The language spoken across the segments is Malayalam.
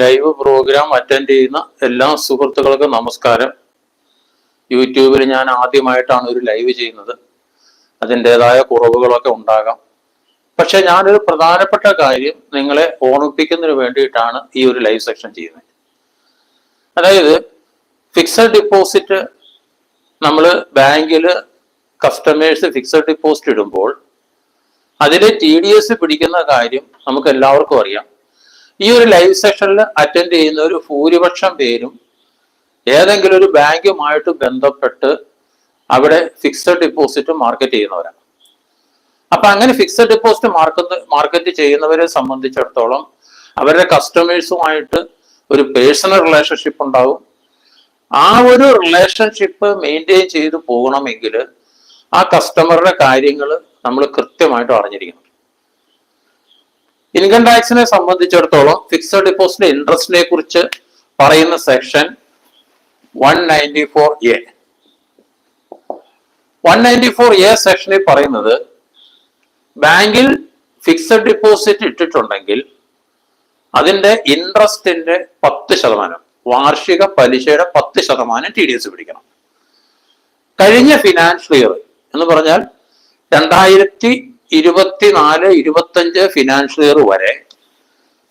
ലൈവ് പ്രോഗ്രാം അറ്റൻഡ് ചെയ്യുന്ന എല്ലാ സുഹൃത്തുക്കൾക്കും നമസ്കാരം. യൂട്യൂബിൽ ഞാൻ ആദ്യമായിട്ടാണ് ഒരു ലൈവ് ചെയ്യുന്നത്. അതിന്റെതായ കുറവുകളൊക്കെ ഉണ്ടാകാം. പക്ഷെ ഞാനൊരു പ്രധാനപ്പെട്ട കാര്യം നിങ്ങളെ ഓർമ്മിപ്പിക്കുന്നതിന് വേണ്ടിയിട്ടാണ് ഈ ഒരു ലൈവ് സെക്ഷൻ ചെയ്യുന്നത്. അതായത് ഫിക്സഡ് ഡിപ്പോസിറ്റ് നമ്മൾ ബാങ്കിൽ കസ്റ്റമേഴ്സ് ഫിക്സഡ് ഡിപ്പോസിറ്റ് ഇടുമ്പോൾ അതിൽ ടി ഡി എസ് പിടിക്കുന്ന കാര്യം നമുക്ക് എല്ലാവർക്കും അറിയാം. ഈ ഒരു ലൈവ് സെഷനിൽ അറ്റൻഡ് ചെയ്യുന്ന ഒരു ഭൂരിപക്ഷം പേരും ഏതെങ്കിലും ഒരു ബാങ്കുമായിട്ട് ബന്ധപ്പെട്ട് അവിടെ ഫിക്സഡ് ഡിപ്പോസിറ്റ് മാർക്കറ്റ് ചെയ്യുന്നവരാണ്. അപ്പൊ അങ്ങനെ ഫിക്സഡ് ഡിപ്പോസിറ്റ് മാർക്കറ്റ് മാർക്കറ്റ് ചെയ്യുന്നവരെ സംബന്ധിച്ചിടത്തോളം അവരുടെ കസ്റ്റമേഴ്സുമായിട്ട് ഒരു പേഴ്സണൽ റിലേഷൻഷിപ്പ് ഉണ്ടാവും. ആ ഒരു റിലേഷൻഷിപ്പ് മെയിന്റെയിൻ ചെയ്തു പോകണമെങ്കിൽ ആ കസ്റ്റമറുടെ കാര്യങ്ങൾ നമ്മൾ കൃത്യമായിട്ട് അറിഞ്ഞിരിക്കണം. ഇൻകം ടാക്സിനെ സംബന്ധിച്ചിടത്തോളം ഫിക്സഡ് ഡിപ്പോസിറ്റ് ഇൻട്രസ്റ്റിനെ കുറിച്ച് പറയുന്ന section one ninety four A one ninety four A സെക്ഷനിൽ പറയുന്നത് ബാങ്കിൽ ഫിക്സഡ് ഡിപ്പോസിറ്റ് ഇട്ടിട്ടുണ്ടെങ്കിൽ അതിന്റെ ഇൻട്രസ്റ്റിന്റെ പത്ത് ശതമാനം വാർഷിക പലിശയുടെ പത്ത് ശതമാനം ടി ഡി എസ് പിടിക്കണം. കഴിഞ്ഞ ഫിനാൻഷ്യൽ ഇയർ എന്ന് പറഞ്ഞാൽ രണ്ടായിരത്തി ഇരുപത്തിനാല് ഇരുപത്തഞ്ച് ഫിനാൻഷ്യൽ ഇയർ വരെ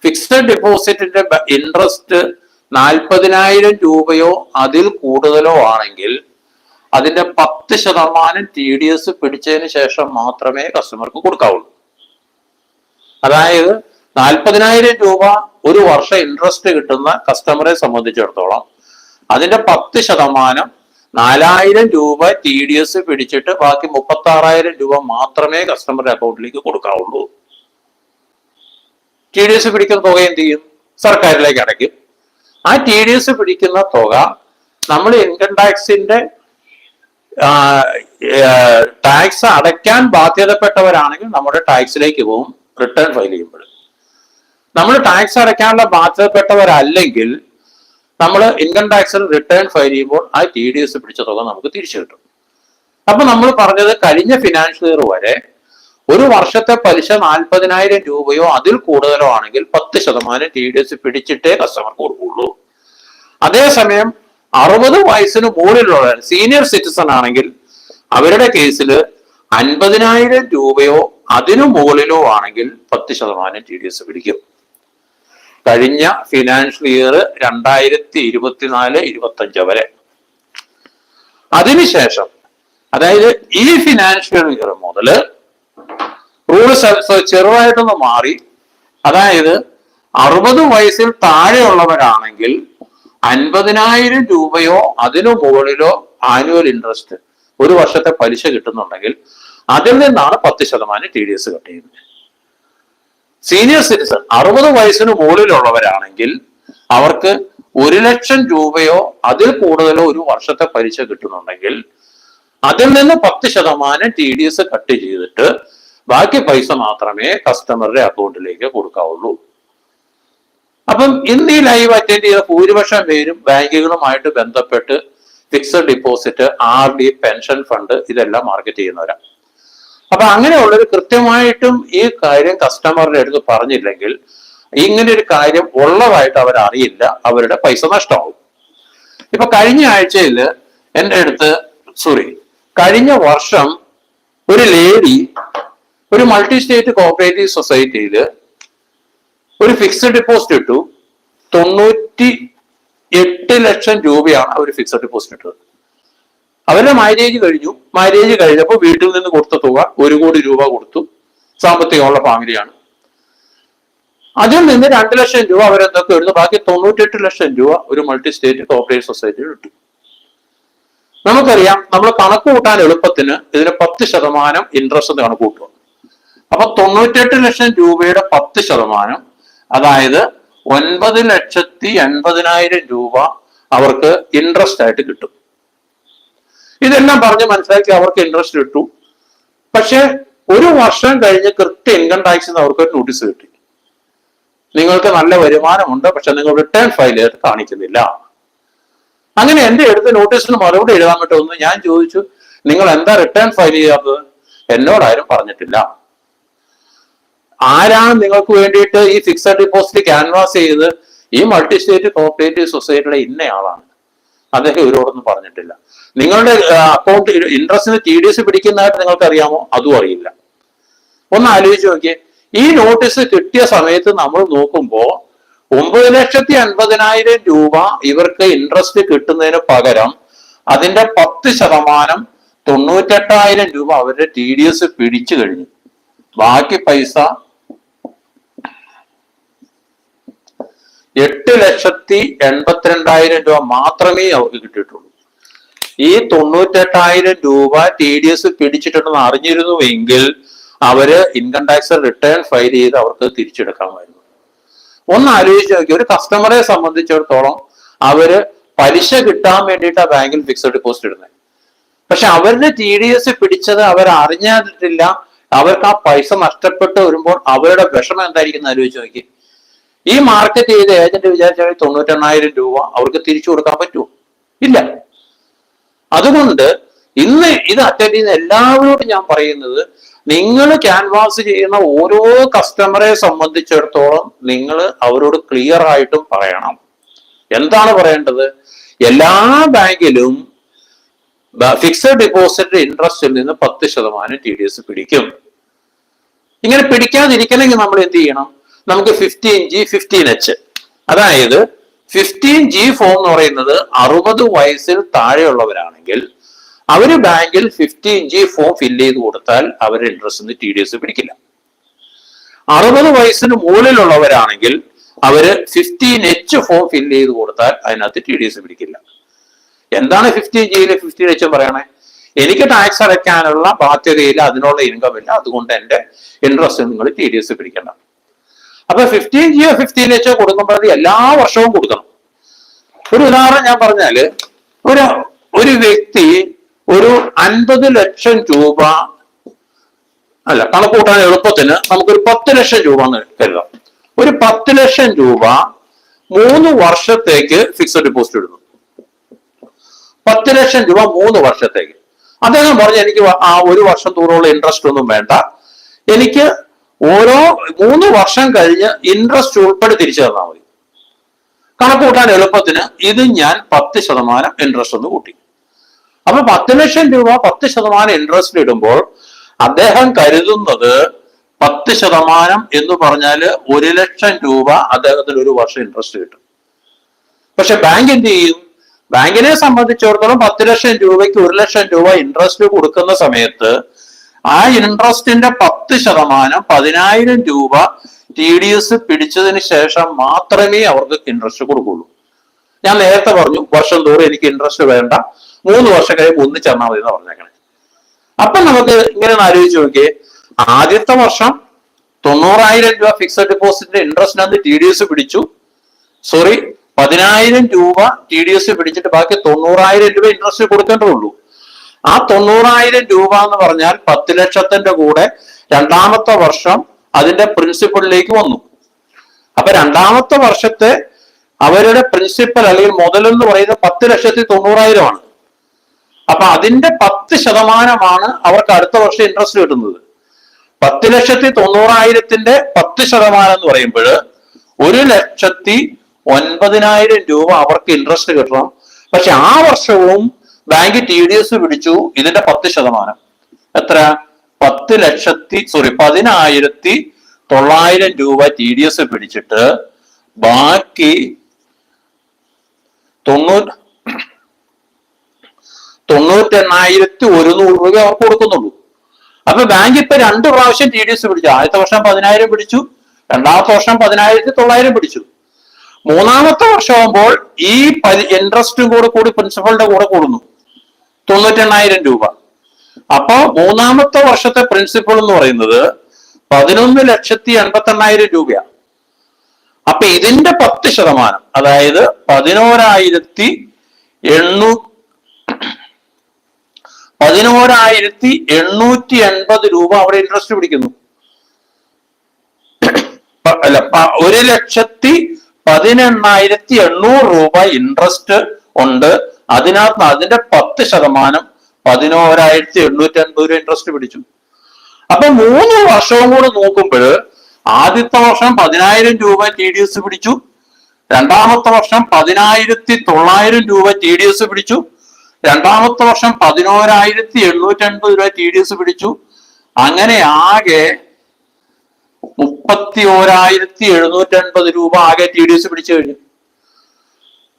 ഫിക്സഡ് ഡെപ്പോസിറ്റിന്റെ ഇൻട്രസ്റ്റ് നാൽപ്പതിനായിരം രൂപയോ അതിൽ കൂടുതലോ ആണെങ്കിൽ അതിന്റെ പത്ത് ശതമാനം ടി ഡി എസ് പിടിച്ചതിന് ശേഷം മാത്രമേ കസ്റ്റമർക്ക് കൊടുക്കാവുള്ളൂ. അതായത് നാൽപ്പതിനായിരം രൂപ ഒരു വർഷം ഇൻട്രസ്റ്റ് കിട്ടുന്ന കസ്റ്റമറെ സംബന്ധിച്ചിടത്തോളം അതിന്റെ പത്ത് ശതമാനം നാലായിരം രൂപ ടി ഡി എസ് പിടിച്ചിട്ട് ബാക്കി മുപ്പത്തി ആറായിരം രൂപ മാത്രമേ കസ്റ്റമറുടെ അക്കൗണ്ടിലേക്ക് കൊടുക്കാവുള്ളൂ. ടി ഡി എസ് പിടിക്കുന്ന തുക എന്ത് ചെയ്യും? സർക്കാരിലേക്ക് അടയ്ക്കും. ആ ടി ഡി എസ് പിടിക്കുന്ന തുക നമ്മൾ ഇൻകം ടാക്സിന്റെ ടാക്സ് അടയ്ക്കാൻ ബാധ്യതപ്പെട്ടവരാണെങ്കിൽ നമ്മുടെ ടാക്സിലേക്ക് പോകും റിട്ടേൺ ഫയൽ ചെയ്യുമ്പോൾ. നമ്മൾ ടാക്സ് അടയ്ക്കാനുള്ള ബാധ്യതപ്പെട്ടവരല്ലെങ്കിൽ നമ്മൾ ഇൻകം ടാക്സിൽ റിട്ടേൺ ഫയൽ ചെയ്യുമ്പോൾ ആ ടി ഡി എസ് പിടിച്ച തുക നമുക്ക് തിരിച്ചു കിട്ടും. അപ്പൊ നമ്മൾ പറഞ്ഞത് കഴിഞ്ഞ ഫിനാൻഷ്യൽ ഇയർ വരെ ഒരു വർഷത്തെ പലിശ നാൽപ്പതിനായിരം രൂപയോ അതിൽ കൂടുതലോ ആണെങ്കിൽ പത്ത് ശതമാനം ടി ഡി എസ് പിടിച്ചിട്ടേ കസ്റ്റമർക്ക് കൊടുക്കുള്ളൂ അതേസമയം അറുപത് വയസ്സിന് മുകളിലുള്ള സീനിയർ സിറ്റിസൺ ആണെങ്കിൽ അവരുടെ കേസിൽ അൻപതിനായിരം രൂപയോ അതിനു മുകളിലോ ആണെങ്കിൽ പത്ത് ശതമാനം ടി ഡി എസ് പിടിക്കും. കഴിഞ്ഞ ഫിനാൻഷ്യൽ ഇയർ രണ്ടായിരത്തി ഇരുപത്തിനാല് ഇരുപത്തഞ്ച് വരെ. അതിനുശേഷം അതായത് ഈ ഫിനാൻഷ്യൽ ഇയർ മുതൽ റൂൾസ് ചെറുതായിട്ടൊന്ന് മാറി. അതായത് അറുപത് വയസ്സിൽ താഴെയുള്ളവരാണെങ്കിൽ അൻപതിനായിരം രൂപയോ അതിനു മുകളിലോ ആനുവൽ ഇൻട്രസ്റ്റ് ഒരു വർഷത്തെ പലിശ കിട്ടുന്നുണ്ടെങ്കിൽ അതിൽ നിന്നാണ് പത്ത് ശതമാനം ടി ഡി എസ് കട്ട് ചെയ്യുന്നത്. സീനിയർ സിറ്റിസൺ അറുപത് വയസ്സിന് മുകളിലുള്ളവരാണെങ്കിൽ അവർക്ക് ഒരു ലക്ഷം രൂപയോ അതിൽ കൂടുതലോ ഒരു വർഷത്തെ പലിശ കിട്ടുന്നുണ്ടെങ്കിൽ അതിൽ നിന്ന് പത്ത് ശതമാനം ടി ഡി എസ് കട്ട് ചെയ്തിട്ട് ബാക്കി പൈസ മാത്രമേ കസ്റ്റമറുടെ അക്കൗണ്ടിലേക്ക് കൊടുക്കാവുള്ളൂ. അപ്പം ഇന്ന് ഈ ലൈവ് അറ്റൻഡ് ചെയ്ത ഭൂരിപക്ഷം പേരും ബാങ്കുകളുമായിട്ട് ബന്ധപ്പെട്ട് fixed deposit R D pension fund ഇതെല്ലാം മാർക്കറ്റ് ചെയ്യുന്നവരാണ് അപ്പൊ അങ്ങനെയുള്ളൊരു കൃത്യമായിട്ടും ഈ കാര്യം കസ്റ്റമറിന്റെ അടുത്ത് പറഞ്ഞില്ലെങ്കിൽ ഇങ്ങനെ ഒരു കാര്യം ഉള്ളതായിട്ട് അവരറിയില്ല അവരുടെ പൈസ നഷ്ടമാവും ഇപ്പൊ കഴിഞ്ഞ ആഴ്ചയിൽ എന്റെ അടുത്ത് സോറി കഴിഞ്ഞ വർഷം ഒരു ലേഡി ഒരു മൾട്ടി സ്റ്റേറ്റ് കോപ്പറേറ്റീവ് സൊസൈറ്റിയിൽ ഒരു ഫിക്സഡ് ഡിപ്പോസിറ്റ് ഇട്ടു. തൊണ്ണൂറ്റി എട്ട് ലക്ഷം രൂപയാണ് അവർ ഫിക്സഡ് ഡിപ്പോസിറ്റ് ഇട്ടത്. അവരുടെ മാര്യേജ് കഴിഞ്ഞു. മാര്യേജ് കഴിഞ്ഞപ്പോൾ വീട്ടിൽ നിന്ന് കൊടുത്ത തുക ഒരു കോടി രൂപ കൊടുത്തു. സാമ്പത്തികമുള്ള ഫാമിലിയാണ്. അതിൽ നിന്ന് രണ്ട് ലക്ഷം രൂപ അവരെന്തൊക്കെ ഇടുന്നു ബാക്കി തൊണ്ണൂറ്റെട്ട് ലക്ഷം രൂപ ഒരു മൾട്ടി സ്റ്റേറ്റ് കോപ്പറേറ്റീവ് സൊസൈറ്റിയിൽ ഇട്ടു. നമുക്കറിയാം നമ്മൾ കണക്ക് കൂട്ടാൻ എളുപ്പത്തിന് ഇതിന് പത്ത് ശതമാനം ഇൻട്രസ്റ്റ് കണക്ക് കൂട്ടുക. അപ്പൊ തൊണ്ണൂറ്റെട്ട് ലക്ഷം രൂപയുടെ പത്ത് ശതമാനം അതായത് ഒൻപത് ലക്ഷത്തി എൺപതിനായിരം രൂപ അവർക്ക് ഇൻട്രസ്റ്റ് ആയിട്ട് കിട്ടും. ഇതെല്ലാം പറഞ്ഞ് മനസ്സിലാക്കി അവർക്ക് ഇൻട്രസ്റ്റ് കിട്ടു പക്ഷെ ഒരു വർഷം കഴിഞ്ഞ് കൃത്യ ഇൻകം ടാക്സിൽ അവർക്ക് ഒരു നോട്ടീസ് കിട്ടി. നിങ്ങൾക്ക് നല്ല വരുമാനമുണ്ട് പക്ഷെ നിങ്ങൾ റിട്ടേൺ ഫയൽ ചെയ്ത് കാണിക്കുന്നില്ല. അങ്ങനെ എന്റെ അടുത്ത് നോട്ടീസിന് മറുപടി എഴുതാൻ പറ്റുമെന്ന് ഞാൻ ചോദിച്ചു. നിങ്ങൾ എന്താ റിട്ടേൺ ഫയൽ ചെയ്യാത്തത്? എന്നോടാരും പറഞ്ഞിട്ടില്ല. ആരാണ് നിങ്ങൾക്ക് വേണ്ടിയിട്ട് ഈ ഫിക്സഡ് ഡിപ്പോസിറ്റ് ക്യാൻവാസ് ചെയ്ത് ഈ മൾട്ടി സ്റ്റേറ്റ് കോപ്പറേറ്റീവ് സൊസൈറ്റിയുടെ ഇന്നയാളാണ്? അദ്ദേഹം ഇവരോടൊന്നും പറഞ്ഞിട്ടില്ല. നിങ്ങളുടെ അക്കൗണ്ട് ഇൻട്രസ്റ്റിന് ടി ഡി എസ് പിടിക്കുന്നതായിട്ട് നിങ്ങൾക്ക് അറിയാമോ അതും അറിയില്ല. ഒന്ന് ആലോചിച്ച് നോക്കിയേ. ഈ നോട്ടീസ് കിട്ടിയ സമയത്ത് നമ്മൾ നോക്കുമ്പോൾ ഒമ്പത് ലക്ഷത്തി അൻപതിനായിരം രൂപ ഇവർക്ക് ഇൻട്രസ്റ്റ് കിട്ടുന്നതിന് പകരം അതിന്റെ പത്ത് ശതമാനം തൊണ്ണൂറ്റെട്ടായിരം രൂപ അവരുടെ ടി ഡി എസ് പിടിച്ചു കഴിഞ്ഞു. ബാക്കി പൈസ എട്ട് ലക്ഷത്തി എൺപത്തിരണ്ടായിരം രൂപ മാത്രമേ അവർക്ക് കിട്ടിയിട്ടുള്ളൂ. ഈ തൊണ്ണൂറ്റെട്ടായിരം രൂപ ടി ഡി എസ് പിടിച്ചിട്ടുണ്ടെന്ന് അറിഞ്ഞിരുന്നുവെങ്കിൽ അവർ ഇൻകം ടാക്സ് റിട്ടേൺ ഫയൽ ചെയ്ത് അവർക്ക് തിരിച്ചെടുക്കാമായിരുന്നു ഒന്ന് ആലോചിച്ച് നോക്കി ഒരു കസ്റ്റമറെ സംബന്ധിച്ചിടത്തോളം അവർ പലിശ കിട്ടാൻ വേണ്ടിയിട്ടാണ് ബാങ്കിൽ ഫിക്സഡ് ഡിപ്പോസിറ്റ് ഇടുന്നത് പക്ഷെ അവരുടെ ടി ഡി എസ് പിടിച്ചത് അവർ അറിഞ്ഞിട്ടില്ല. അവർക്ക് ആ പൈസ നഷ്ടപ്പെട്ട് വരുമ്പോൾ അവരുടെ വിഷമം എന്തായിരിക്കും എന്ന് ആലോചിച്ച് നോക്കി ഈ മാർക്കറ്റ് ചെയ്ത ഏജന്റ് വിചാരിച്ചാൽ തൊണ്ണൂറ്റെണ്ണായിരം രൂപ അവർക്ക് തിരിച്ചു കൊടുക്കാൻ പറ്റുമോ? ഇല്ല. അതുകൊണ്ട് ഇന്ന് ഇത് അറ്റൻഡ് ചെയ്യുന്ന എല്ലാവരോടും ഞാൻ പറയുന്നത് നിങ്ങൾ ക്യാൻവാസ് ചെയ്യുന്ന ഓരോ കസ്റ്റമറെ സംബന്ധിച്ചിടത്തോളം നിങ്ങൾ അവരോട് ക്ലിയർ ആയിട്ടും പറയണം. എന്താണ് പറയേണ്ടത്? എല്ലാ ബാങ്കിലും ഫിക്സഡ് ഡിപ്പോസിറ്റ് ഇൻട്രസ്റ്റിൽ നിന്ന് പത്ത് ശതമാനം ടി ഡി എസ് പിടിക്കും. ഇങ്ങനെ പിടിക്കാതിരിക്കണമെങ്കിൽ നമ്മൾ എന്ത് ചെയ്യണം? നമുക്ക് ഫിഫ്റ്റീൻ ജി ഫിഫ്റ്റീൻ എച്ച് അതായത് ഫിഫ്റ്റീൻ ജി ഫോം എന്ന് പറയുന്നത് അറുപത് വയസ്സിൽ താഴെയുള്ളവരാണെങ്കിൽ അവർ ബാങ്കിൽ ഫിഫ്റ്റീൻ ജി ഫോം ഫില്ല് ചെയ്ത് കൊടുത്താൽ അവരുടെ ഇൻട്രസ്റ്റ് ടി ഡി എസ് പിടിക്കില്ല. അറുപത് വയസ്സിന് മുകളിലുള്ളവരാണെങ്കിൽ അവർ ഫിഫ്റ്റീൻ എച്ച് ഫോം ഫില്ല് ചെയ്ത് കൊടുത്താൽ അതിനകത്ത് ടി ഡി എസ് പിടിക്കില്ല. എന്താണ് ഫിഫ്റ്റീൻ ജിയിലെ ഫിഫ്റ്റീൻ എച്ച് പറയണേ? എനിക്ക് ടാക്സ് അടയ്ക്കാനുള്ള ബാധ്യതയില്ല അതിനുള്ള ഇൻകം ഇല്ല. അതുകൊണ്ട് എന്റെ ഇൻട്രസ്റ്റ് നിങ്ങൾ ടി ഡി എസ് പിടിക്കണം അപ്പൊ ഫിഫ്റ്റീൻ ജിയോ ഫിഫ്റ്റീൻ എച്ചോ കൊടുക്കുമ്പോൾ അത് എല്ലാ വർഷവും കൊടുക്കണം. ഒരു ഉദാഹരണം ഞാൻ പറഞ്ഞാൽ ഒരു ഒരു വ്യക്തി ഒരു അൻപത് ലക്ഷം രൂപ അല്ല കണക്ക് കൂട്ടാൻ എളുപ്പത്തിന് നമുക്കൊരു പത്ത് ലക്ഷം രൂപ എന്ന് കരുതാം. ഒരു പത്ത് ലക്ഷം രൂപ മൂന്ന് വർഷത്തേക്ക് ഫിക്സഡ് ഡിപ്പോസിറ്റ് ഇടുന്നു. പത്ത് ലക്ഷം രൂപ മൂന്ന് വർഷത്തേക്ക്. അദ്ദേഹം പറഞ്ഞു എനിക്ക് ആ ഒരു വർഷം തോറുള്ള ഇൻട്രസ്റ്റ് ഒന്നും വേണ്ട. എനിക്ക് ഓരോ മൂന്ന് വർഷം കഴിഞ്ഞ് ഇൻട്രസ്റ്റ് ഉൾപ്പെടെ തിരിച്ചു തന്നാൽ മതി. കണക്ക് കൂട്ടാൻ എളുപ്പത്തിന് ഇത് ഞാൻ പത്ത് ശതമാനം ഇൻട്രസ്റ്റ് ഒന്ന് കൂട്ടി. അപ്പൊ പത്ത് ലക്ഷം രൂപ പത്ത് ശതമാനം ഇൻട്രസ്റ്റ് ഇടുമ്പോൾ അദ്ദേഹം കരുതുന്നത് പത്ത് ശതമാനം എന്ന് പറഞ്ഞാൽ ഒരു ലക്ഷം രൂപ അദ്ദേഹത്തിന് ഒരു വർഷം ഇൻട്രസ്റ്റ് കിട്ടും. പക്ഷെ ബാങ്ക് എന്ത് ചെയ്യും? ബാങ്കിനെ സംബന്ധിച്ചിടത്തോളം പത്ത് ലക്ഷം രൂപയ്ക്ക് ഒരു ലക്ഷം രൂപ ഇൻട്രസ്റ്റ് കൊടുക്കുന്ന സമയത്ത് ആ ഇൻട്രസ്റ്റിന്റെ പത്ത് ശതമാനം പതിനായിരം രൂപ ടി ഡി എസ് പിടിച്ചതിന് ശേഷം മാത്രമേ അവർക്ക് ഇൻട്രസ്റ്റ് കൊടുക്കുള്ളൂ. ഞാൻ നേരത്തെ പറഞ്ഞു വർഷം തോറും എനിക്ക് ഇൻട്രസ്റ്റ് വേണ്ട. മൂന്ന് വർഷം കഴിയുമ്പോൾ ഒന്നിച്ചെന്നാൽ മതി എന്ന് പറഞ്ഞേക്കണേ. അപ്പൊ നമുക്ക് ഇങ്ങനെ ഒന്ന് ആലോചിച്ച് നോക്കിയേ. ആദ്യത്തെ വർഷം തൊണ്ണൂറായിരം രൂപ ഫിക്സഡ് ഡെപ്പോസിറ്റിന്റെ ഡിപ്പോസിറ്റിന്റെ അന്ന് ടി ഡി എസ് പിടിച്ചു. സോറി പതിനായിരം രൂപ ടി ഡി എസ് പിടിച്ചിട്ട് ബാക്കി തൊണ്ണൂറായിരം രൂപ ഇൻട്രസ്റ്റ് കൊടുക്കേണ്ടതുള്ളൂ. ആ തൊണ്ണൂറായിരം രൂപ എന്ന് പറഞ്ഞാൽ പത്ത് ലക്ഷത്തിന്റെ കൂടെ രണ്ടാമത്തെ വർഷം അതിന്റെ പ്രിൻസിപ്പളിലേക്ക് വന്നു. അപ്പൊ രണ്ടാമത്തെ വർഷത്തെ അവരുടെ പ്രിൻസിപ്പൽ അല്ലെങ്കിൽ മുതലെന്ന് പറയുന്നത് പത്ത് ലക്ഷത്തി തൊണ്ണൂറായിരമാണ് അപ്പൊ അതിന്റെ പത്ത് ശതമാനമാണ് അവർക്ക് അടുത്ത വർഷം ഇൻട്രസ്റ്റ് കിട്ടുന്നത്. പത്ത് ലക്ഷത്തി തൊണ്ണൂറായിരത്തിന്റെ പത്ത് ശതമാനം എന്ന് പറയുമ്പോൾ ഒരു ലക്ഷത്തി ഒൻപതിനായിരം രൂപ അവർക്ക് ഇൻട്രസ്റ്റ് കിട്ടണം. പക്ഷെ ആ വർഷവും ബാങ്ക് ടി ഡി എസ് പിടിച്ചു ഇതിന്റെ പത്ത് ശതമാനം. എത്ര? പത്ത് ലക്ഷത്തി സോറി പതിനായിരത്തി തൊള്ളായിരം രൂപ ടി ഡി എസ് പിടിച്ചിട്ട് ബാക്കി തൊണ്ണൂറ് തൊണ്ണൂറ്റെണ്ണായിരത്തി ഒരുന്നൂറ് രൂപ അവർക്ക് കൊടുക്കുന്നുള്ളൂ. അപ്പൊ ബാങ്ക് ഇപ്പൊ രണ്ട് പ്രാവശ്യം ടി ഡി എസ് പിടിച്ചു. ആദ്യത്തെ വർഷം പതിനായിരം പിടിച്ചു. രണ്ടാമത്തെ വർഷം പതിനായിരത്തി തൊള്ളായിരം പിടിച്ചു. മൂന്നാമത്തെ വർഷമാകുമ്പോൾ ഈ ഇൻട്രസ്റ്റും കൂടെ കൂടി പ്രിൻസിപ്പളിന്റെ കൂടെ കൂടുന്നു. തൊണ്ണൂറ്റെണ്ണായിരം രൂപ. അപ്പോ മൂന്നാമത്തെ വർഷത്തെ പ്രിൻസിപ്പൾ എന്ന് പറയുന്നത് പതിനൊന്ന് ലക്ഷത്തി എൺപത്തി എണ്ണായിരം രൂപയാണ് അപ്പൊ ഇതിന്റെ പത്ത് ശതമാനം അതായത് പതിനോരായിരത്തി എണ്ണൂ പതിനോരായിരത്തി എണ്ണൂറ്റി എൺപത് രൂപ അവിടെ ഇൻട്രസ്റ്റ് പിടിക്കുന്നു. അല്ല ഒരു ലക്ഷത്തി പതിനെണ്ണായിരത്തി എണ്ണൂറ് രൂപ ഇൻട്രസ്റ്റ് ഉണ്ട്. അതിനകത്ത് അതിന്റെ പത്ത് ശതമാനം പതിനോരായിരത്തി എണ്ണൂറ്റി അൻപത് രൂപ ഇൻട്രസ്റ്റ് പിടിച്ചു. അപ്പൊ മൂന്ന് വർഷവും കൂടെ നോക്കുമ്പോൾ ആദ്യത്തെ വർഷം പതിനായിരം രൂപ ടി ഡി എസ് പിടിച്ചു. രണ്ടാമത്തെ വർഷം പതിനായിരത്തി തൊള്ളായിരം രൂപ ടി ഡി എസ് പിടിച്ചു. രണ്ടാമത്തെ വർഷം പതിനോരായിരത്തി എണ്ണൂറ്റി അൻപത് രൂപ ടി ഡി എസ് പിടിച്ചു. അങ്ങനെ ആകെ മുപ്പത്തി ഓരായിരത്തി എഴുന്നൂറ്റി അൻപത് രൂപ ആകെ ടി ഡി എസ് പിടിച്ചു കഴിഞ്ഞു.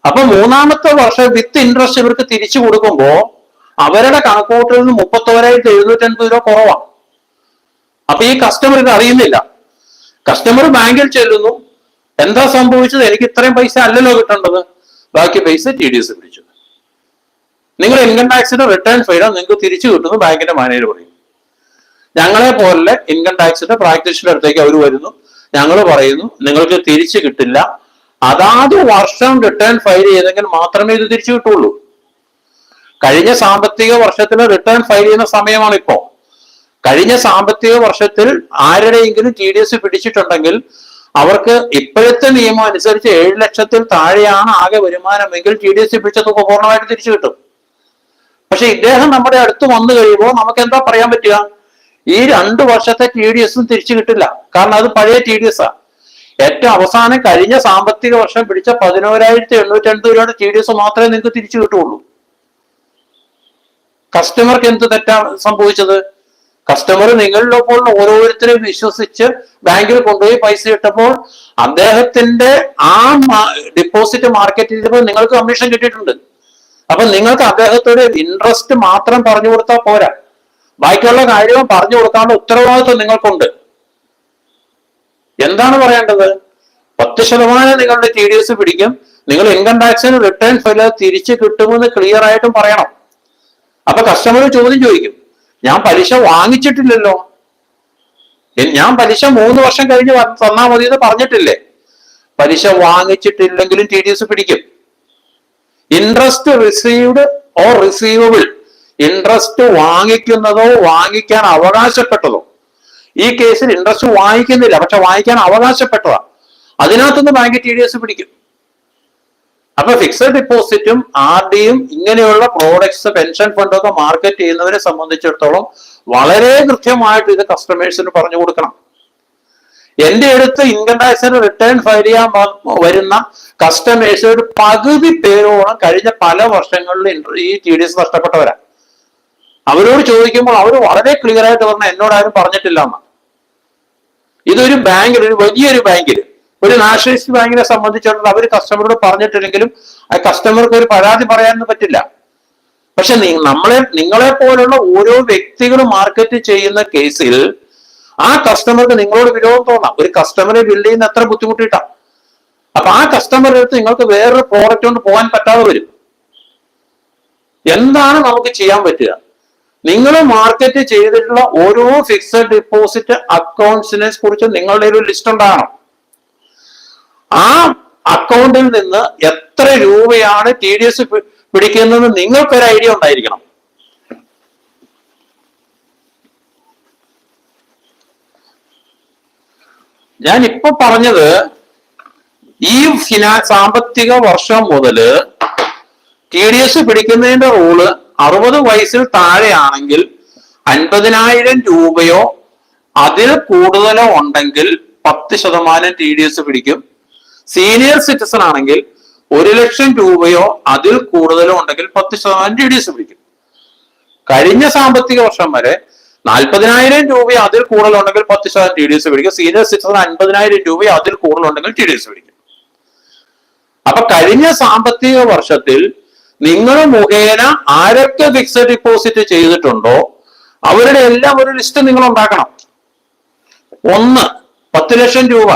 അപ്പൊ മൂന്നാമത്തെ വർഷം വിത്ത് ഇൻട്രസ്റ്റ് ഇവർക്ക് തിരിച്ചു കൊടുക്കുമ്പോ അവരുടെ കണക്കൂട്ടിൽ നിന്ന് മുപ്പത്തി ഓരായിരത്തി എഴുന്നൂറ്റി അൻപത് രൂപ കുറവാണ് അപ്പൊ ഈ കസ്റ്റമർ ഇത് അറിയുന്നില്ല. കസ്റ്റമർ ബാങ്കിൽ ചെല്ലുന്നു. എന്താ സംഭവിച്ചത്? എനിക്ക് ഇത്രയും പൈസ അല്ലല്ലോ കിട്ടേണ്ടത്. ബാക്കി പൈസ ടി ഡി എസ് പിടിച്ചു. നിങ്ങൾ ഇൻകം ടാക്സിന്റെ റിട്ടേൺ ഫൈലോ നിങ്ങൾക്ക് തിരിച്ചു കിട്ടുന്നു ബാങ്കിന്റെ മാനേജർ പറയും. ഞങ്ങളെ പോലെ ഇൻകം ടാക്സിന്റെ പ്രാക്ടീഷിന്റെ അടുത്തേക്ക് അവർ വരുന്നു. ഞങ്ങൾ പറയുന്നു നിങ്ങൾക്ക് തിരിച്ചു കിട്ടില്ല. അതാത് വർഷം റിട്ടേൺ ഫയൽ ചെയ്തെങ്കിൽ മാത്രമേ ഇത് തിരിച്ചു കിട്ടുള്ളൂ. കഴിഞ്ഞ സാമ്പത്തിക വർഷത്തിൽ റിട്ടേൺ ഫയൽ ചെയ്യുന്ന സമയമാണ് ഇപ്പോ കഴിഞ്ഞ സാമ്പത്തിക വർഷത്തിൽ ആരുടെയെങ്കിലും ടി ഡി എസ് പിടിച്ചിട്ടുണ്ടെങ്കിൽ അവർക്ക് ഇപ്പോഴത്തെ നിയമം അനുസരിച്ച് ഏഴ് ലക്ഷത്തിൽ താഴെയാണ് ആകെ വരുമാനമെങ്കിൽ ടി ഡി എസ് പിടിച്ച തുക പൂർണമായിട്ട് തിരിച്ചു കിട്ടും. പക്ഷെ ഇദ്ദേഹം നമ്മുടെ അടുത്ത് വന്നു കഴിയുമ്പോൾ നമുക്ക് എന്താ പറയാൻ പറ്റുക? ഈ രണ്ട് വർഷത്തെ ടി ഡി എസും തിരിച്ചു കിട്ടില്ല. കാരണം അത് പഴയ ടി ഡി എസ് ആ. ഏറ്റവും അവസാനം കഴിഞ്ഞ സാമ്പത്തിക വർഷം പിടിച്ച പതിനോരായിരത്തി എണ്ണൂറ്റി അൻപത് രൂപയുടെ ടി ഡി എസ് മാത്രമേ നിങ്ങൾക്ക് തിരിച്ചു കിട്ടുള്ളൂ കസ്റ്റമർക്ക് എന്ത് തെറ്റാ സംഭവിച്ചത്? കസ്റ്റമർ നിങ്ങളുടെ പോലുള്ള ഓരോരുത്തരെയും വിശ്വസിച്ച് ബാങ്കിൽ കൊണ്ടുപോയി പൈസ ഇട്ടപ്പോൾ അദ്ദേഹത്തിന്റെ ആ ഡിപ്പോസിറ്റ് മാർക്കറ്റ് ചെയ്തപ്പോൾ നിങ്ങൾക്ക് കമ്മീഷൻ കിട്ടിയിട്ടുണ്ട്. അപ്പൊ നിങ്ങൾക്ക് അദ്ദേഹത്തോട് ഇൻട്രസ്റ്റ് മാത്രം പറഞ്ഞു കൊടുത്താൽ പോരാ. ബാക്കിയുള്ള കാര്യവും പറഞ്ഞു കൊടുക്കാനുള്ള ഉത്തരവാദിത്വം നിങ്ങൾക്കുണ്ട്. എന്താണ് പറയേണ്ടത്? പത്ത് ശതമാനം നിങ്ങളുടെ ടി ഡി എസ് പിടിക്കും. നിങ്ങൾ ഇൻകം ടാക്സിന് റിട്ടേൺ ഫയൽ തിരിച്ച് കിട്ടുമെന്ന് ക്ലിയർ ആയിട്ടും പറയണം. അപ്പൊ കസ്റ്റമർ ചോദ്യം ചോദിക്കും ഞാൻ പലിശ വാങ്ങിച്ചിട്ടില്ലല്ലോ? ഞാൻ പലിശ മൂന്ന് വർഷം കഴിഞ്ഞ് തന്നാ മതി എന്ന് പറഞ്ഞിട്ടില്ലേ? പലിശ വാങ്ങിച്ചിട്ടില്ലെങ്കിലും ടി ഡി എസ് പിടിക്കും. Interest received or receivable interest വാങ്ങിക്കുന്നതോ വാങ്ങിക്കാൻ അവകാശപ്പെട്ടതോ ഈ കേസിൽ ഇൻട്രസ്റ്റ് വാങ്ങിക്കുന്നില്ല. പക്ഷെ വാങ്ങിക്കാൻ അവകാശപ്പെട്ടതാ. അതിനകത്തുനിന്ന് ബാങ്ക് ടി ഡി എസ് പിടിക്കും. അപ്പൊ ഫിക്സഡ് ഡിപ്പോസിറ്റും ആർ ഡിയും ഇങ്ങനെയുള്ള പ്രോഡക്ട്സ് പെൻഷൻ ഫണ്ടൊക്കെ മാർക്കറ്റ് ചെയ്യുന്നവരെ സംബന്ധിച്ചിടത്തോളം വളരെ കൃത്യമായിട്ട് ഇത് കസ്റ്റമേഴ്സിന് പറഞ്ഞു കൊടുക്കണം. എന്റെ അടുത്ത് ഇൻകം ടാക്സിന് റിട്ടേൺ ഫയൽ ചെയ്യാൻ വരുന്ന കസ്റ്റമേഴ്സ് ഒരു പകുതി പേരോളം കഴിഞ്ഞ പല വർഷങ്ങളിൽ ഈ ടി ഡി എസ് നഷ്ടപ്പെട്ടവരാ. അവരോട് ചോദിക്കുമ്പോൾ അവർ വളരെ ക്ലിയർ ആയിട്ട് പറഞ്ഞ എന്നോട് ആരും പറഞ്ഞിട്ടില്ല എന്ന് ഇതൊരു ബാങ്കിൽ ഒരു വലിയൊരു ബാങ്കിൽ ഒരു നാഷണലിസ്റ്റ് ബാങ്കിനെ സംബന്ധിച്ചിടത്തോളം അവർ കസ്റ്റമറോട് പറഞ്ഞിട്ടില്ലെങ്കിലും ആ കസ്റ്റമർക്ക് ഒരു പരാതി പറയാനൊന്നും പറ്റില്ല. പക്ഷെ നമ്മളെ നിങ്ങളെ പോലുള്ള ഓരോ വ്യക്തികളും മാർക്കറ്റ് ചെയ്യുന്ന കേസിൽ ആ കസ്റ്റമർക്ക് നിങ്ങളോട് വിരോധം തോന്നാം. ഒരു കസ്റ്റമറെ ബിൽഡ് ചെയ്യുന്ന എത്ര ബുദ്ധിമുട്ടിട്ടാ. അപ്പൊ ആ കസ്റ്റമറുടെ അടുത്ത് നിങ്ങൾക്ക് വേറൊരു പ്രോഡക്റ്റ് കൊണ്ട് പോകാൻ പറ്റാതെ വരും. എന്താണ് നമുക്ക് ചെയ്യാൻ പറ്റുക? നിങ്ങൾ മാർക്കറ്റ് ചെയ്തിട്ടുള്ള ഓരോ ഫിക്സഡ് ഡിപ്പോസിറ്റ് അക്കൗണ്ട്സിനെ കുറിച്ച് നിങ്ങളുടെ ഒരു ലിസ്റ്റ് ഉണ്ടാകണം. ആ അക്കൗണ്ടിൽ നിന്ന് എത്ര രൂപയാണ് ടി ഡി എസ് പിടിക്കുന്നത് നിങ്ങൾക്കൊരു ഐഡിയ ഉണ്ടായിരിക്കണം. ഞാൻ ഇപ്പൊ പറഞ്ഞത് ഈ ഫിനാ സാമ്പത്തിക വർഷം മുതൽ ടി ഡി എസ് പിടിക്കുന്നതിന്റെ റൂൾ അറുപത് വയസ്സിൽ താഴെയാണെങ്കിൽ അൻപതിനായിരം രൂപയോ അതിൽ കൂടുതലോ ഉണ്ടെങ്കിൽ പത്ത് ശതമാനം ടി ഡി എസ് പിടിക്കും. സീനിയർ സിറ്റിസൺ ആണെങ്കിൽ ഒരു ലക്ഷം രൂപയോ അതിൽ കൂടുതലോ ഉണ്ടെങ്കിൽ പത്ത് ശതമാനം ടി ഡി എസ് പിടിക്കും. കഴിഞ്ഞ സാമ്പത്തിക വർഷം വരെ നാൽപ്പതിനായിരം രൂപ അതിൽ കൂടുതലുണ്ടെങ്കിൽ പത്ത് ശതമാനം ടി ഡി എസ് പിടിക്കും. സീനിയർ സിറ്റിസൺ അൻപതിനായിരം രൂപ അതിൽ കൂടുതലുണ്ടെങ്കിൽ ടി ഡി എസ് പിടിക്കും. അപ്പൊ കഴിഞ്ഞ സാമ്പത്തിക വർഷത്തിൽ നിങ്ങൾ മുഖേന ആരൊക്കെ ഫിക്സഡ് ഡിപ്പോസിറ്റ് ചെയ്തിട്ടുണ്ടോ അവരുടെ എല്ലാം ഒരു ലിസ്റ്റ് നിങ്ങൾ ഉണ്ടാക്കണം ഒന്ന് പത്ത് ലക്ഷം രൂപ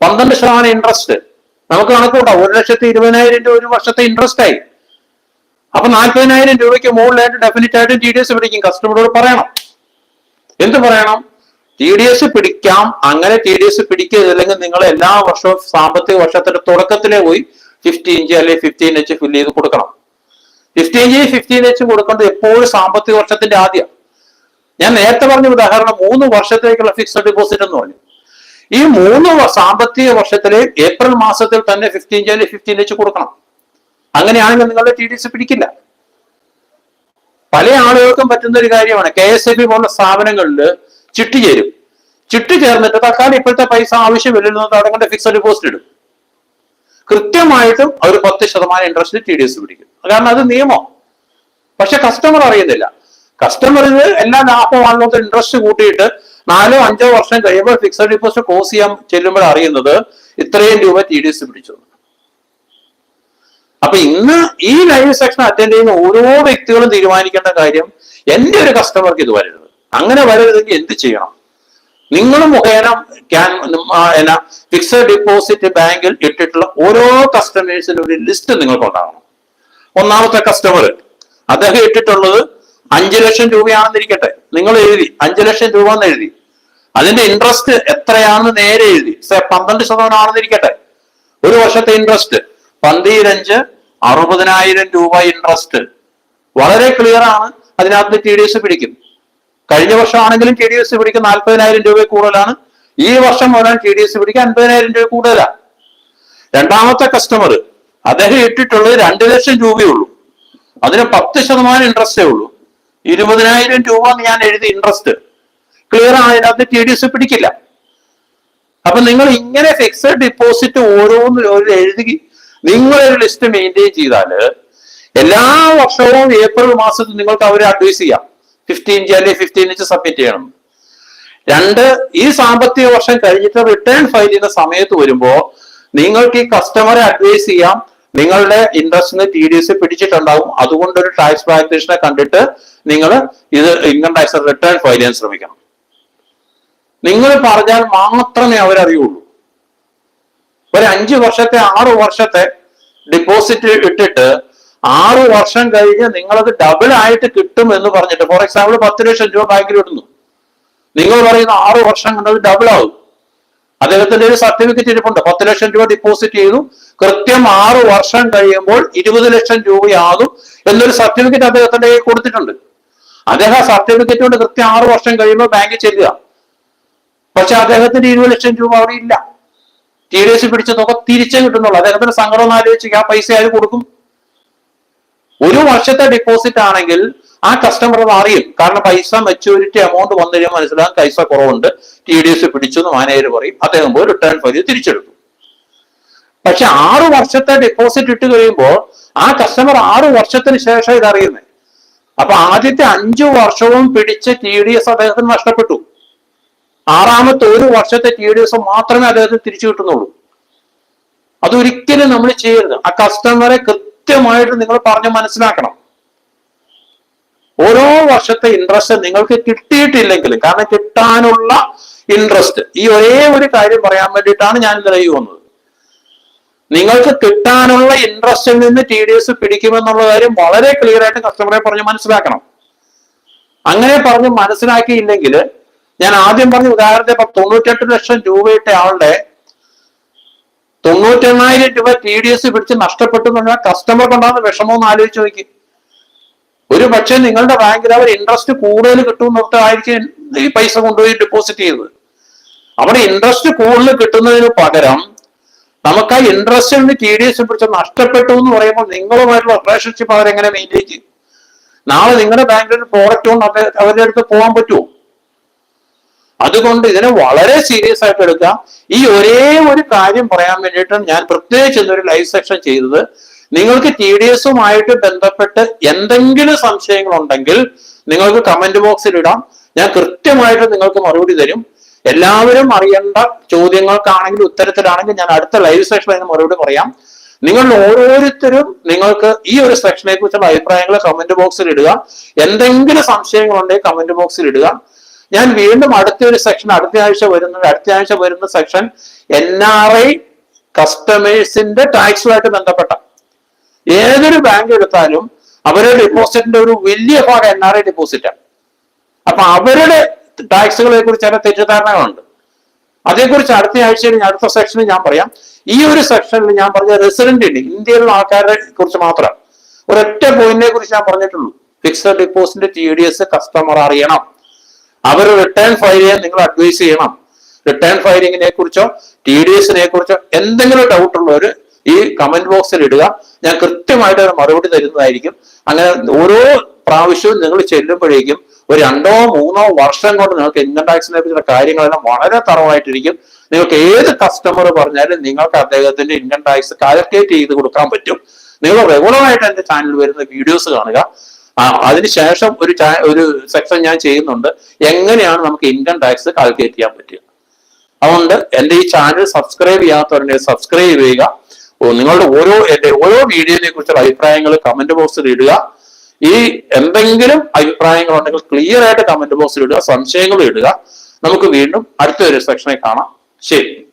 പന്ത്രണ്ട് ശതമാനം ഇൻട്രസ്റ്റ് നമുക്ക് കണക്കൂട്ടാം. ഒരു ലക്ഷത്തി ഇരുപതിനായിരം രൂപ ഒരു വർഷത്തെ ഇൻട്രസ്റ്റ് ആയി. അപ്പൊ നാൽപ്പതിനായിരം രൂപയ്ക്ക് മുകളിലായിട്ട് ഡെഫിനറ്റ് ആയിട്ടും ടി ഡി എസ് പിടിക്കും. കസ്റ്റമറോട് പറയണം. എന്ത് പറയണം? ടി ഡി എസ് പിടിക്കാം. അങ്ങനെ ടി ഡി എസ് പിടിക്കരുതില്ലെങ്കിൽ നിങ്ങൾ എല്ലാ വർഷവും സാമ്പത്തിക വർഷത്തിന്റെ തുടക്കത്തിലേ പോയി ഫിഫ്റ്റീൻ ഇഞ്ച് അല്ലെങ്കിൽ ഫിഫ്റ്റീൻ എച്ച് ഫില്ല് ചെയ്ത് കൊടുക്കണം. ഫിഫ്റ്റീൻ ജി ഫിഫ്റ്റീൻ എച്ച് കൊടുക്കേണ്ടത് എപ്പോഴും സാമ്പത്തിക വർഷത്തിന്റെ ആദ്യം. ഞാൻ നേരത്തെ പറഞ്ഞ ഉദാഹരണം മൂന്ന് വർഷത്തേക്കുള്ള ഫിക്സഡ് ഡിപ്പോസിറ്റ് എന്ന് പറഞ്ഞു. ഈ മൂന്ന് സാമ്പത്തിക വർഷത്തിലെ ഏപ്രിൽ മാസത്തിൽ തന്നെ ഫിഫ്റ്റീൻ ജി ഫിഫ്റ്റീൻ എച്ച് കൊടുക്കണം. അങ്ങനെയാണെങ്കിൽ നിങ്ങളുടെ ടി ഡി സി പിടിക്കില്ല. പല ആളുകൾക്കും പറ്റുന്ന ഒരു കാര്യമാണ് കെ എസ് എഫ് പോലുള്ള സ്ഥാപനങ്ങളിൽ ചിട്ടി ചേരും. ചിട്ടി ചേർന്നിട്ട് തൽക്കാലം ഇപ്പോഴത്തെ പൈസ ആവശ്യമില്ലെന്ന് അവിടെ കൊണ്ട് ഫിക്സഡ് ഡിപ്പോസിറ്റ് ഇടും. കൃത്യമായിട്ടും അവർ പത്ത് ശതമാനം ഇൻട്രസ്റ്റ് ടി ഡി എസ് പിടിക്കും. കാരണം അത് നിയമം. പക്ഷെ കസ്റ്റമർ അറിയുന്നില്ല. കസ്റ്റമർ ഇത് എല്ലാ ലാഭമാണല്ലോ ഇൻട്രസ്റ്റ് കൂട്ടിയിട്ട് നാലോ അഞ്ചോ വർഷം കഴിയുമ്പോൾ ഫിക്സഡ് ഡിപ്പോസിറ്റ് ക്ലോസ് ചെയ്യാൻ ചെല്ലുമ്പോൾ അറിയുന്നത് ഇത്രയും രൂപ ടി ഡി എസ് പിടിച്ചു. അപ്പൊ ഇന്ന് ഈ ലൈവ് സെക്ഷൻ അറ്റൻഡ് ചെയ്യുന്ന ഓരോ വ്യക്തികളും തീരുമാനിക്കേണ്ട കാര്യം എന്റെ ഒരു കസ്റ്റമർക്ക് ഇത് വരരുത്. അങ്ങനെ വരരുതെങ്കിൽ എന്ത് ചെയ്യണം? നിങ്ങൾ മുഖേന ക്യാൻ ഫിക്സഡ് ഡിപ്പോസിറ്റ് ബാങ്കിൽ ഇട്ടിട്ടുള്ള ഓരോ കസ്റ്റമേഴ്സിന്റെ ഒരു ലിസ്റ്റ് നിങ്ങൾക്ക് ഉണ്ടാകണം ഒന്നാമത്തെ കസ്റ്റമർ അദ്ദേഹം ഇട്ടിട്ടുള്ളത് അഞ്ചു ലക്ഷം രൂപയാണെന്നിരിക്കട്ടെ നിങ്ങൾ എഴുതി. അഞ്ചു ലക്ഷം രൂപ എന്ന് എഴുതി. അതിന്റെ ഇൻട്രസ്റ്റ് എത്രയാണെന്ന് നേരെ എഴുതി. പന്ത്രണ്ട് ശതമാനം ആണെന്നിരിക്കട്ടെ ഒരു വർഷത്തെ ഇൻട്രസ്റ്റ് പന്തീരഞ്ച് അറുപതിനായിരം രൂപ ഇൻട്രസ്റ്റ് വളരെ ക്ലിയർ ആണ്. അതിനകത്ത് ടി ഡി എസ് പിടിക്കും. കഴിഞ്ഞ വർഷമാണെങ്കിലും ടി ഡി എസ് പിടിക്കും. നാൽപ്പതിനായിരം രൂപ കൂടുതലാണ്. ഈ വർഷം മുഴുവൻ ടി ഡി എസ് പിടിക്കും അൻപതിനായിരം രൂപ കൂടുതലാണ് രണ്ടാമത്തെ കസ്റ്റമർ അദ്ദേഹം ഇട്ടിട്ടുള്ളത് രണ്ട് ലക്ഷം രൂപയേ ഉള്ളൂ. അതിന് പത്ത് ശതമാനം ഇൻട്രസ്റ്റേ ഉള്ളൂ. ഇരുപതിനായിരം രൂപ ഞാൻ എഴുതി ഇൻട്രസ്റ്റ് ക്ലിയർ ആയതിനകത്ത് ടി ഡി എസ് പിടിക്കില്ല. അപ്പൊ നിങ്ങൾ ഇങ്ങനെ ഫിക്സഡ് ഡിപ്പോസിറ്റ് ഓരോന്ന് ഓരോ എഴുതി നിങ്ങളൊരു ലിസ്റ്റ് മെയിന്റെയിൻ ചെയ്താൽ എല്ലാ വർഷവും ഏപ്രിൽ മാസത്തിൽ നിങ്ങൾക്ക് അവരെ അഡ്വൈസ് ചെയ്യാം. ഫിഫ്റ്റീൻ ഇഞ്ച് അല്ലെങ്കിൽ ഫിഫ്റ്റീൻ ഇഞ്ച് സബ്മിറ്റ് ചെയ്യണം. രണ്ട് ഈ സാമ്പത്തിക വർഷം കഴിഞ്ഞിട്ട് റിട്ടേൺ ഫയൽ ചെയ്യുന്ന സമയത്ത് വരുമ്പോ നിങ്ങൾക്ക് ഈ കസ്റ്റമറെ അഡ്വൈസ് ചെയ്യാം. നിങ്ങളുടെ ഇൻട്രസ്റ്റിന് ടി ഡി എസ് പിടിച്ചിട്ടുണ്ടാവും. അതുകൊണ്ട് ഒരു ടാക്സ് പ്രാക്ടീഷനെ കണ്ടിട്ട് നിങ്ങൾ ഇത് ഇൻകം ടാക്സ് റിട്ടേൺ ഫയൽ ചെയ്യാൻ ശ്രമിക്കണം. നിങ്ങൾ പറഞ്ഞാൽ മാത്രമേ അവരറിയുള്ളൂ. ഒരു അഞ്ച് വർഷത്തെ ആറ് വർഷത്തെ ഡിപ്പോസിറ്റ് ഇട്ടിട്ട് ആറ് വർഷം കഴിഞ്ഞ് നിങ്ങളത് ഡബിൾ ആയിട്ട് കിട്ടും എന്ന് പറഞ്ഞിട്ട് ഫോർ എക്സാമ്പിൾ പത്ത് ലക്ഷം രൂപ ബാങ്കിൽ ഇടുന്നു. നിങ്ങൾ പറയുന്ന ആറ് വർഷം കണ്ടത് ഡബിൾ ആവും. അദ്ദേഹത്തിന്റെ ഒരു സർട്ടിഫിക്കറ്റ് ഇരിപ്പുണ്ട്. പത്ത് ലക്ഷം രൂപ ഡിപ്പോസിറ്റ് ചെയ്തു. കൃത്യം ആറു വർഷം കഴിയുമ്പോൾ ഇരുപത് ലക്ഷം രൂപയാകും എന്നൊരു സർട്ടിഫിക്കറ്റ് അദ്ദേഹത്തിന്റെ കയ്യിൽ കൊടുത്തിട്ടുണ്ട്. അദ്ദേഹം ആ സർട്ടിഫിക്കറ്റ് കൊണ്ട് കൃത്യം ആറു വർഷം കഴിയുമ്പോൾ ബാങ്കിൽ ചെല്ലുക. പക്ഷെ അദ്ദേഹത്തിന്റെ ഇരുപത് ലക്ഷം രൂപ അവിടെ ഇല്ല. ടി ഡി എസ് പിടിച്ച തുക തിരിച്ചേ കിട്ടുന്നുള്ളൂ. അദ്ദേഹത്തിന്റെ സങ്കടം ആലോചിച്ച് ആ പൈസ ആര് കൊടുക്കും? ഒരു വർഷത്തെ ഡിപ്പോസിറ്റ് ആണെങ്കിൽ ആ കസ്റ്റമർ അത് അറിയും കാരണം പൈസ മെച്ചൂരിറ്റി എമൗണ്ട് വന്നു കഴിയുമ്പോൾ മനസ്സിലാകും പൈസ കുറവുണ്ട്. ടി ഡി എസ് പിടിച്ചു എന്ന് മാനേജർ പറയും. അദ്ദേഹം പോയി റിട്ടേൺ ഫയൽ തിരിച്ചെടുക്കും പക്ഷെ ആറു വർഷത്തെ ഡെപ്പോസിറ്റ് ഇട്ട് കഴിയുമ്പോൾ ആ കസ്റ്റമർ ആറു വർഷത്തിന് ശേഷം ഇത് അറിയുന്നത് അപ്പൊ ആദ്യത്തെ അഞ്ചു വർഷവും പിടിച്ച ടി ഡി എസ് അദ്ദേഹത്തിന് നഷ്ടപ്പെട്ടു. ആറാമത്തെ ഒരു വർഷത്തെ ടി ഡി എസ് മാത്രമേ അദ്ദേഹത്തിന് തിരിച്ചു കിട്ടുന്നുള്ളൂ. അതൊരിക്കലും നമ്മൾ ചെയ്യരുത്. ആ കസ്റ്റമറെ കൃത്യമായിട്ട് നിങ്ങൾ പറഞ്ഞ് മനസ്സിലാക്കണം. ഓരോ വർഷത്തെ ഇൻട്രസ്റ്റ് നിങ്ങൾക്ക് കിട്ടിയിട്ടില്ലെങ്കിൽ കാരണം കിട്ടാനുള്ള ഇൻട്രസ്റ്റ് ഈ ഒരേ ഒരു കാര്യം പറയാൻ വേണ്ടിയിട്ടാണ് ഞാൻ ലൈവ് വന്നത് നിങ്ങൾക്ക് കിട്ടാനുള്ള ഇൻട്രസ്റ്റിൽ നിന്ന് ടി ഡി എസ് പിടിക്കുമെന്നുള്ള കാര്യം വളരെ ക്ലിയർ ആയിട്ട് കസ്റ്റമറെ പറഞ്ഞ് മനസ്സിലാക്കണം. അങ്ങനെ പറഞ്ഞ് മനസ്സിലാക്കിയില്ലെങ്കിൽ ഞാൻ ആദ്യം പറഞ്ഞ ഉദാഹരണത്തെ ഇപ്പൊ തൊണ്ണൂറ്റെട്ട് ലക്ഷം രൂപയിട്ട ആളുടെ തൊണ്ണൂറ്റെണ്ണായിരം രൂപ ടി ഡി എസ് പിടിച്ച് നഷ്ടപ്പെട്ടു എന്ന് പറഞ്ഞാൽ കസ്റ്റമർക്ക് ഉണ്ടാകുന്ന വിഷമം ആലോചിച്ച് നോക്കി. ഒരു പക്ഷേ നിങ്ങളുടെ ബാങ്കിൽ അവർ ഇൻട്രസ്റ്റ് കൂടുതൽ കിട്ടുന്നിടത്തായിരിക്കും ഈ പൈസ കൊണ്ടുപോയി ഡെപ്പോസിറ്റ് ചെയ്തത് അവിടെ ഇൻട്രസ്റ്റ് കൂടുതൽ കിട്ടുന്നതിന് പകരം നമുക്ക് ആ നിന്ന് ടി ഡി എസ് പിടിച്ച് നഷ്ടപ്പെട്ടു എന്ന് പറയുമ്പോൾ നിങ്ങളുമായിട്ടുള്ള റിലേഷൻഷിപ്പ് അവരെങ്ങനെ മെയിന്റെയിൻ ചെയ്യും? നാളെ നിങ്ങളുടെ ബാങ്കിൽ ഒരു പ്രോഡക്റ്റ് കൊണ്ട് അവരുടെ അടുത്ത് പോകാൻ പറ്റുമോ? അതുകൊണ്ട് ഇതിനെ വളരെ സീരിയസ് ആയിട്ട് എടുക്കാം. ഈ ഒരേ ഒരു കാര്യം പറയാൻ വേണ്ടിയിട്ട് ഞാൻ പ്രത്യേകിച്ച് ഇന്നൊരു ലൈവ് സെക്ഷൻ ചെയ്തത് നിങ്ങൾക്ക് ടി ഡി എസുമായിട്ട് ബന്ധപ്പെട്ട് എന്തെങ്കിലും സംശയങ്ങൾ ഉണ്ടെങ്കിൽ നിങ്ങൾക്ക് കമന്റ് ബോക്സിൽ ഇടാം. ഞാൻ കൃത്യമായിട്ട് നിങ്ങൾക്ക് മറുപടി തരും. എല്ലാവരും അറിയേണ്ട ചോദ്യങ്ങൾക്കാണെങ്കിൽ ഉത്തരത്തിലാണെങ്കിൽ ഞാൻ അടുത്ത ലൈവ് സെഷനിൽ മറുപടി പറയാം. നിങ്ങൾ ഓരോരുത്തരും നിങ്ങൾക്ക് ഈ ഒരു സെക്ഷനെ കുറിച്ചുള്ള അഭിപ്രായങ്ങൾ കമന്റ് ബോക്സിൽ ഇടുക. എന്തെങ്കിലും സംശയങ്ങളുണ്ടെങ്കിൽ കമന്റ് ബോക്സിൽ ഇടുക. ഞാൻ വീണ്ടും അടുത്ത ഒരു സെക്ഷൻ അടുത്ത ആഴ്ച വരുന്ന അടുത്ത ആഴ്ച വരുന്ന സെക്ഷൻ എൻ ആർ ഐ കസ്റ്റമേഴ്സിന്റെ ടാക്സുമായിട്ട് ബന്ധപ്പെട്ട ഏതൊരു ബാങ്ക് എടുത്താലും അവരുടെ ഡിപ്പോസിറ്റിന്റെ ഒരു വലിയ ഭാഗം എൻ ആർ ഐ ഡിപ്പോസിറ്റാണ് അപ്പൊ അവരുടെ ടാക്സുകളെ കുറിച്ച് ചില തെറ്റിദ്ധാരണകളുണ്ട്. അതേക്കുറിച്ച് അടുത്ത ആഴ്ചയിൽ അടുത്ത സെക്ഷനിൽ ഞാൻ പറയാം. ഈ ഒരു സെക്ഷനിൽ ഞാൻ പറഞ്ഞ റെസിഡന്റ് ഉണ്ട് ഇന്ത്യയിലുള്ള ആൾക്കാരെ കുറിച്ച് മാത്രം. ഒരൊറ്റ പോയിന്റിനെ കുറിച്ച് ഞാൻ പറഞ്ഞിട്ടുള്ളൂ. Fixed deposit T D S customer അറിയണം. അവർ റിട്ടേൺ ഫയൽ ചെയ്യാൻ നിങ്ങൾ അഡ്വൈസ് ചെയ്യണം. റിട്ടേൺ ഫയലിങ്ങിനെ കുറിച്ചോ ടി ഡി എസിനെ കുറിച്ചോ എന്തെങ്കിലും ഡൗട്ട് ഉള്ളവർ ഈ കമന്റ് ബോക്സിൽ ഇടുക. ഞാൻ കൃത്യമായിട്ട് മറുപടി തരുന്നതായിരിക്കും. അങ്ങനെ ഓരോ പ്രാവശ്യവും നിങ്ങൾ ചെല്ലുമ്പോഴേക്കും ഒരു രണ്ടോ മൂന്നോ വർഷം കൊണ്ട് നിങ്ങൾക്ക് ഇൻകം ടാക്സിനെ പറ്റിയുള്ള കാര്യങ്ങളെല്ലാം വളരെ തറവായിട്ടിരിക്കും. നിങ്ങൾക്ക് ഏത് കസ്റ്റമർ പറഞ്ഞാലും നിങ്ങൾക്ക് അദ്ദേഹത്തിന്റെ ഇൻകം ടാക്സ് കാൽക്കുലേറ്റ് ചെയ്ത് കൊടുക്കാൻ പറ്റും. നിങ്ങൾ റെഗുലറായിട്ട് എന്റെ ചാനൽ വരുന്ന വീഡിയോസ് കാണുക. അതിനുശേഷം ഒരു ഒരു സെക്ഷൻ ഞാൻ ചെയ്യുന്നുണ്ട്. എങ്ങനെയാണ് നമുക്ക് ഇൻകം ടാക്സ് കാൽക്കുലേറ്റ് ചെയ്യാൻ പറ്റുക? അതുകൊണ്ട് എന്റെ ഈ ചാനൽ സബ്സ്ക്രൈബ് ചെയ്യാത്തവരുണ്ടെങ്കിൽ സബ്സ്ക്രൈബ് ചെയ്യുക. നിങ്ങളുടെ ഓരോ എന്റെ ഓരോ വീഡിയോനെ കുറിച്ചുള്ള അഭിപ്രായങ്ങൾ കമന്റ് ബോക്സിൽ ഇടുക. ഈ എന്തെങ്കിലും അഭിപ്രായങ്ങൾ ഉണ്ടെങ്കിൽ ക്ലിയർ ആയിട്ട് കമന്റ് ബോക്സിൽ ഇടുക സംശയങ്ങൾ ഇടുക. നമുക്ക് വീണ്ടും അടുത്തൊരു സെക്ഷനെ കാണാം. ശരി.